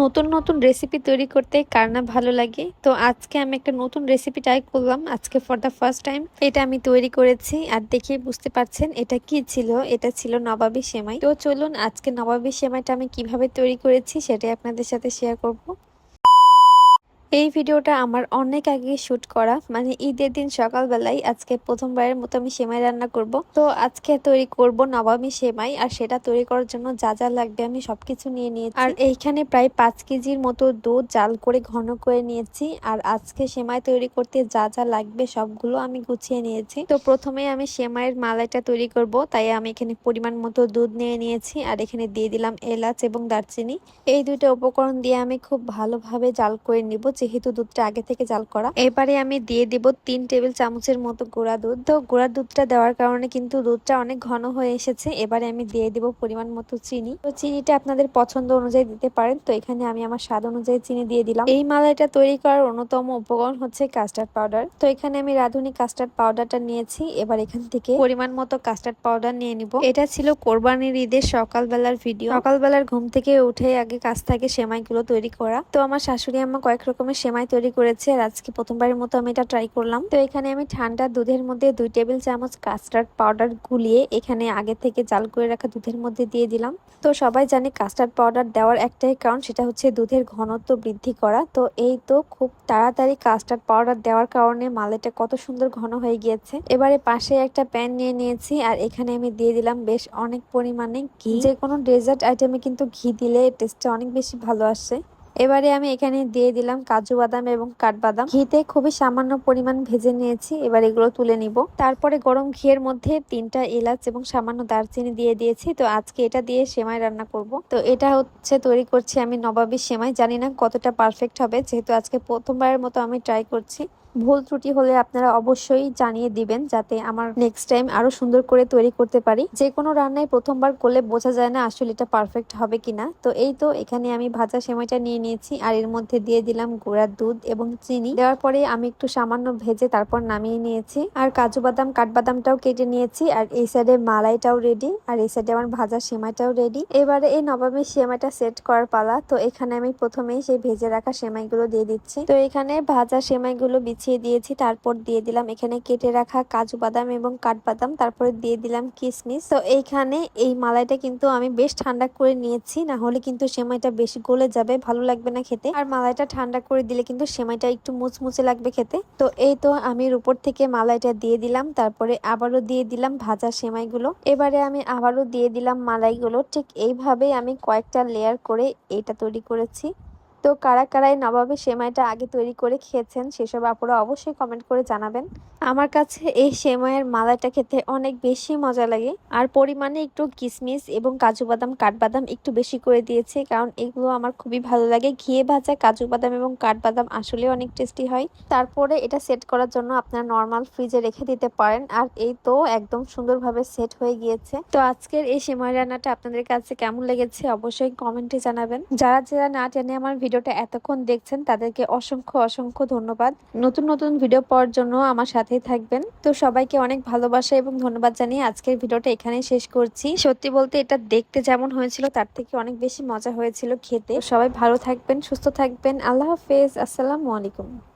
নতুন নতুন রেসিপি তৈরি করতে কার না ভালো লাগে। তো আজকে আমি একটা নতুন রেসিপি ট্রাই করলাম। আজকে ফর দ্য ফার্স্ট টাইম এটা আমি তৈরি করেছি। আর দেখে বুঝতে পারছেন এটা কি ছিল? এটা ছিল নবাবী সেমাই। তো চলুন আজকে নবাবী সেমাইটা আমি কীভাবে তৈরি করেছি সেটাই আপনাদের সাথে শেয়ার করব। এই ভিডিওটা আমার অনেক আগে শুট করা মানে ঈদের দিন সকালবেলায় আজকে প্রথমবারের মতো আমি সেমাই রান্না করব। তো আজকে তৈরি করব নবমী সেমাই, আর সেটা তৈরি করার জন্য যা যা লাগবে আমি সবকিছু নিয়ে নিয়েছি। আর এইখানে প্রায় পাঁচ কেজির মতো দুধ জাল করে ঘন করে নিয়েছি, আর আজকে সেমাই তৈরি করতে যা যা লাগবে সবগুলো আমি গুছিয়ে নিয়েছি। তো প্রথমে আমি সেমাইয়ের মালাইটা তৈরি করব, তাই আমি এখানে পরিমাণ মতো দুধ নিয়ে নিয়েছি, আর এখানে দিয়ে দিলাম এলাচ এবং দারচিনি। এই দুইটা উপকরণ দিয়ে আমি খুব ভালোভাবে জাল করে নিব যেহেতু দুধটা আগে থেকে জাল করা। এবারে আমি দিয়ে দিব তিন টেবিল চামচের মতো গুঁড়া দুধ। তো গুঁড়া দুধটা দেওয়ার কারণে কিন্তু দুধটা অনেক ঘন হয়ে এসেছে। এবারে আমি দিয়ে দিব পরিমাণ মতো চিনি। তো চিনিটা আপনাদের পছন্দ অনুযায়ী দিতে পারেন। তো এখানে আমি আমার স্বাদ অনুযায়ী চিনি দিয়ে দিলাম। এই মালাইটা তৈরি করার অন্যতম উপকরণ হচ্ছে কাস্টার্ড পাউডার। তো এখানে আমি রাঁধুনি কাস্টার্ড পাউডারটা নিয়েছি। এবার এখান থেকে পরিমাণ মতো কাস্টার্ড পাউডার নিয়ে নিব। এটা ছিল কোরবানির ঈদের সকালবেলার ভিডিও। সকালবেলার ঘুম থেকে উঠে আগে কাজ থাকে সেমাইগুলো তৈরি করা। তো আমার শাশুড়ি আমার কয়েক রকমের সেমাই তৈরি করেছে আর আজকে প্রথমবারের মতো আমি এটা ট্রাই করলাম। তো এখানে আমি ঠান্ডা দুধের মধ্যে দুই টেবিল চামচ কাস্টার্ড পাউডার গুলিয়ে এখানে আগে থেকে জাল করে রাখা দুধের মধ্যে দিয়ে দিলাম। তো সবাই জানে কাস্টার্ড পাউডার দেওয়ার একটাই কারণ সেটা হচ্ছে দুধের ঘনত্ব বৃদ্ধি করা। তো এই তো খুব তাড়াতাড়ি কাস্টার্ড পাউডার দেওয়ার কারণে মালাইটা কত সুন্দর ঘন হয়ে গিয়েছে। এবারে পাশে একটা প্যান নিয়ে নিয়েছি আর এখানে আমি দিয়ে দিলাম বেশ অনেক পরিমাণে ঘি। যে কোনো ডেজার্ট আইটেমে কিন্তু ঘি দিলে টেস্টটা অনেক বেশি ভালো আসে। এবারে আমি এখানে দিয়ে দিলাম কাজু বাদাম এবং কাঠবাদাম। ঘিতে খুবই সামান্য পরিমাণ ভেজে নিয়েছি, এবার এগুলো তুলে নিব। তারপরে গরম ঘিয়ের মধ্যে তিনটা এলাচ এবং সামান্য দারচিনি দিয়ে দিয়েছি, তো আজকে এটা দিয়ে সেমাই রান্না করব। তো এটা হচ্ছে তৈরি করছি আমি নবাবী সেমাই, জানি না কতটা পারফেক্ট হবে, যেহেতু আজকে প্রথমবারের মতো আমি ট্রাই করছি। ভুল ত্রুটি হলে আপনারা অবশ্যই জানিয়ে দিবেন যাতে আমার নেক্সট টাইম আরও সুন্দর করে তৈরি করতে পারি। যে কোনো রান্নায় প্রথমবার করলে বোঝা যায় না আসলে এটা পারফেক্ট হবে কিনা। তো এই তো এখানে আমি ভাজা সেমাইটা নিয়ে নিয়েছি আর এর মধ্যে দিয়ে দিলাম গুঁড়ার দুধ এবং চিনি। দেওয়ার পরে আমি একটু সামান্য ভেজে তারপর নামিয়ে নিয়েছি। আর কাজু বাদাম, কাঠবাদামটাও কেটে নিয়েছি আর এই সাইডে মালাইটাও রেডি আর এই সাইডে আমার ভাজা সেমাইটাও রেডি এবারে এই নবাবের সেমাইটা সেট করার পালা। তো এখানে আমি প্রথমেই সেই ভেজে রাখা সেমাইগুলো দিয়ে দিচ্ছি। তো এখানে ভাজা সেমাইগুলো বিছিয়ে দিয়েছি, তারপর দিয়ে দিলাম এখানে কেটে রাখা কাজু বাদাম এবং কাঠবাদাম, তারপরে দিয়ে দিলাম কিশমিশ তো এইখানে এই মালাইটা কিন্তু আমি বেশ ঠান্ডা করে নিয়েছি, না হলে কিন্তু সেমাইটা বেশি গলে যাবে, ভালো লাগবে না খেতে। আর মালাইটা ঠান্ডা করে দিলে কিন্তু সেমাইটা একটু মুচমুচে লাগবে খেতে। তো এই তো আমি উপর থেকে মালাইটা দিয়ে দিলাম, তারপরে আবারও দিয়ে দিলাম ভাজা সেমাইগুলো। এবারে আমি আবারও দিয়ে দিলাম মালাইগুলো, ঠিক এইভাবেই আমি কয়েকটা লেয়ার করে এটা তৈরি করেছি। তো কারা কারাই নবাবের সেমাইটা আগে তৈরি করে খেয়েছেন সেসব আপুরা অবশ্যই কমেন্ট করে জানাবেন। আমার কাছে এই সেমাইয়ের মালাইটা খেতে অনেক বেশি মজা লাগে। আর পরিমাণে একটু কিশমিশ এবং কাজু বাদাম, কাঠবাদাম একটু বেশি করে দিয়েছে কারণ এগুলো আমার খুবই ভালো লাগে। ঘিয়ে ভাজা কাজু বাদাম এবং কাঠবাদাম আসলে অনেক টেস্টি হয়। তারপরে এটা সেট করার জন্য আপনার নর্মাল ফ্রিজে রেখে দিতে পারেন। আর এই তো একদম সুন্দরভাবে সেট হয়ে গিয়েছে। তো আজকের এই সেমাই রান্নাটা আপনাদের কাছে কেমন লেগেছে অবশ্যই কমেন্টে জানাবেন। যারা যারা না জানে আমার ভিডিওটা এতক্ষণ দেখছেন, তাদেরকে অসংখ্য অসংখ্য ধন্যবাদ। নতুন নতুন ভিডিও পাওয়ার জন্য আমার সাথেই থাকবেন। তো সবাইকে অনেক ভালোবাসা এবং ধন্যবাদ জানিয়ে আজকের ভিডিওটা এখানে শেষ করছি। সত্যি বলতে এটা দেখতে যেমন হয়েছিল, তার থেকে অনেক বেশি মজা হয়েছিল খেতে। সবাই ভালো থাকবেন, সুস্থ থাকবেন। আল্লাহ হাফেজ। আসসালামু আলাইকুম।